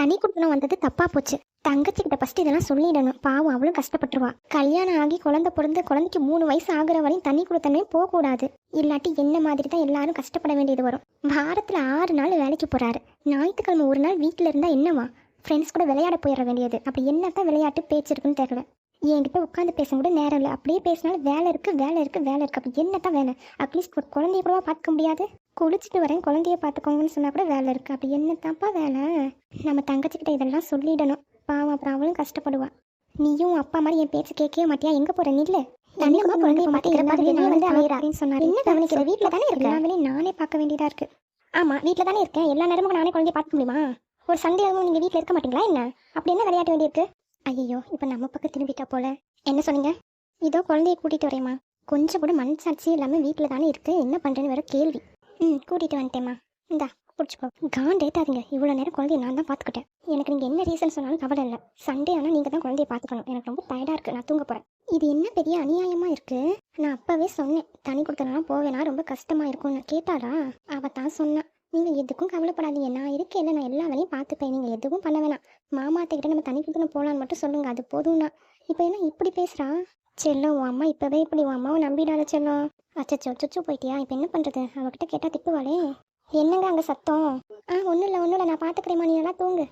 தனி குடுத்தனம் வந்தது தப்பா போச்சு. தங்கச்சி கிட்ட ஃபர்ஸ்ட் இதெல்லாம் சொல்லிடணும். பாவம் அவளும் கஷ்டப்பட்டுருவா. கல்யாணம் ஆகி குழந்தை பிறந்து குழந்தைக்கு மூணு வயசு ஆகுற வரையும் தனி கொடுத்தனே போகக்கூடாது. இல்லாட்டி என்ன மாதிரி தான் எல்லாரும் கஷ்டப்பட வேண்டியது வரும். வாரத்தில் ஆறு நாள் வேலைக்கு போறாரு. ஞாயிற்றுக்கிழமை ஒரு நாள் வீட்டில் இருந்தா என்னவா ஃப்ரெண்ட்ஸ் கூட விளையாட போயிட வேண்டியது. அப்படி என்னத்தான் விளையாட்டு பேச்சு இருக்குன்னு தெரியல. என்கிட்ட உட்காந்து பேச கூட நேரம் இல்லை. அப்படியே பேசினாலும் வேலை இருக்குது வேலை இருக்குது வேலை இருக்குது அப்படி என்னத்தான் வேலை? அட்லீஸ்ட் ஒரு குழந்தைய கூடவா பார்க்க முடியாது? குளிச்சுட்டு வரேன் குழந்தைய பார்த்துக்கோங்கன்னு சொன்னா கூட வேலை இருக்கு. அப்படி என்னத்தான்ப்பா வேலை? நம்ம தங்கச்சிக்கிட்ட இதெல்லாம் சொல்லிடணும். பாவம் அப்புறம் அவளும் கஷ்டப்படுவா. நீயும் அப்பா மாதிரி என் பேச்சு கேட்கவே மாட்டியா? எங்க போற நில்லு தனியமா குழந்தைய மாதிரி நான் வந்து அமையறாருன்னு சொன்னாரு. என்ன கவனிக்கிற? வீட்டில் தானே இருக்கேன். எல்லாமே நானே பார்க்க வேண்டியதா இருக்கு. ஆமா வீட்டில் தானே இருக்கேன். எல்லா நேரமும் நானே குழந்தைய பார்க்க முடியுமா? ஒரு சண்டே அதுவும் நீங்க வீட்டில் இருக்க மாட்டீங்களா என்ன? அப்படி என்ன விளையாட்டு வேண்டியிருக்கு? ஐயோ இப்போ நம்ம பக்கம் திரும்பிட்டா போல. என்ன சொன்னீங்க? இதோ குழந்தைய கூட்டிட்டு வரேம்மா. கொஞ்சம் கூட மனசாட்சி இல்லாமல் வீட்டில் தானே இருக்கு. என்ன பண்ணுறேன்னு வேற கேள்வி. ம் கூட்டிகிட்டு வந்துட்டேம்மா. இந்தா பிடிச்சிக்கோ. காண்ட் ஏத்தாதீங்க இவ்வளோ நேரம் குழந்தைய நான் தான் பார்த்துக்கிட்டேன். எனக்கு நீங்கள் என்ன ரீசன் சொன்னாலும் கவலை இல்லை. சண்டே ஆனால் நீங்கள் தான் குழந்தைய பார்த்துக்கணும். எனக்கு ரொம்ப டயர்டாக இருக்குது நான் தூங்க போகிறேன் இது என்ன பெரிய அநியாயமாக இருக்குது நான் அப்போவே சொன்னேன். தனி கொடுத்தனால போவேனா? ரொம்ப கஷ்டமாக இருக்கும்னு. கேட்டாளா? அவள் தான் சொன்னான் நீங்கள் எதுக்கும் கவலைப்படாதீங்க. நான் இருக்கேன் நான் எல்லா வேலையும் பார்த்துப்பேன். நீங்கள் எதுவும் பண்ண வேணாம். மாமாத்த நம்ம தனி கொடுத்தன போகலான்னு மட்டும் சொல்லுங்கள் அது போதும்னா. இப்போ என்ன இப்படி பேசுகிறா செல்லம் உன் அம்மா இப்போவே இப்படி உன் அம்மாவை நம்பிடாத செல்லம். அச்சச்சோ அச்சச்சோ போயிட்டியா? இப்போ என்ன பண்ணுறது அவகிட்ட கேட்டால் திட்டுவாளே. என்னங்க அங்கே சத்தம்? ஆ ஒன்றும் இல்லை ஒன்றும் இல்லை. நான் பார்த்துக்கிறேம்மா நீ நல்லா தூங்கு.